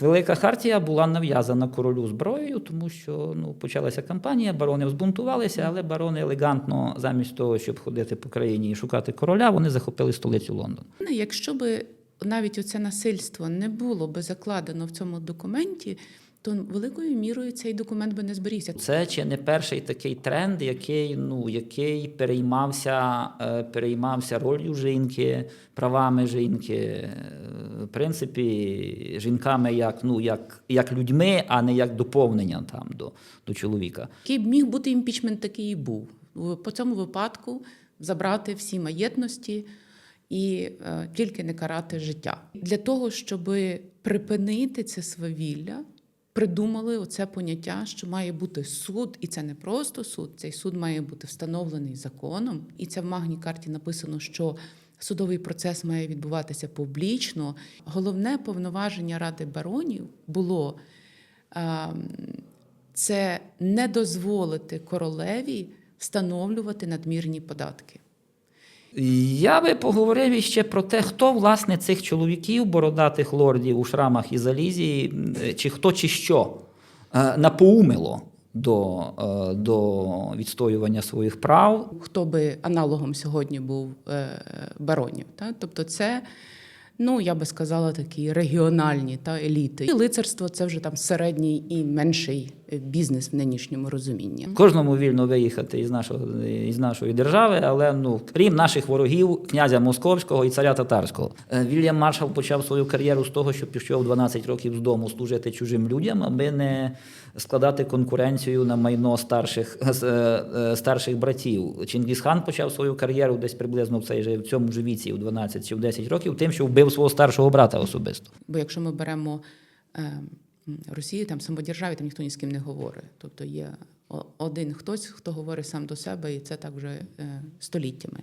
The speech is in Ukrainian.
Велика хартія була нав'язана королю зброєю, тому що ну, почалася кампанія, барони взбунтувалися, але барони елегантно, замість того, щоб ходити по країні і шукати короля, вони захопили столицю Лондон. Ну, Якщо би навіть оце насильство не було би закладено в цьому документі, то великою мірою цей документ би не зберігся. Це чи не перший такий тренд, який, ну, який переймався, е, переймався ролью жінки, правами жінки, е, в принципі, жінками як, ну, як, як людьми, а не як доповнення там, до, до чоловіка. Який б міг бути імпічмент, такий і був. По цьому випадку забрати всі маєтності і е, тільки не карати життя. Для того, щоб припинити це свавілля, придумали оце поняття, що має бути суд, і це не просто суд. Цей суд має бути встановлений законом. І це в магній карті написано, що судовий процес має відбуватися публічно. Головне повноваження Ради баронів було. ем, це не дозволити королеві встановлювати надмірні податки. Я би поговорив іще про те, хто власне цих чоловіків, бородатих лордів у шрамах і залізі, чи хто чи що е, напоумило до, е, до відстоювання своїх прав. Хто би аналогом сьогодні був е, баронів? Та? Тобто, це, ну я би сказала, такі регіональні та еліти. І лицарство це вже там середній і менший бізнес в нинішньому розумінні. Кожному вільно виїхати із, нашого, із нашої держави, але ну, крім наших ворогів, князя Московського і царя татарського. Е, Вільям Маршал почав свою кар'єру з того, що пішов 12 років з дому служити чужим людям, аби не складати конкуренцію на майно старших, е, е, старших братів. Чингісхан почав свою кар'єру десь приблизно в, цей же, в цьому ж віці, у 12 чи в 10 років, тим, що вбив свого старшого брата особисто. Бо якщо ми беремо м, Росію, там самодержаві, там ніхто ні з ким не говорить. Тобто є один хтось, хто говорить сам до себе, і це так вже е, століттями.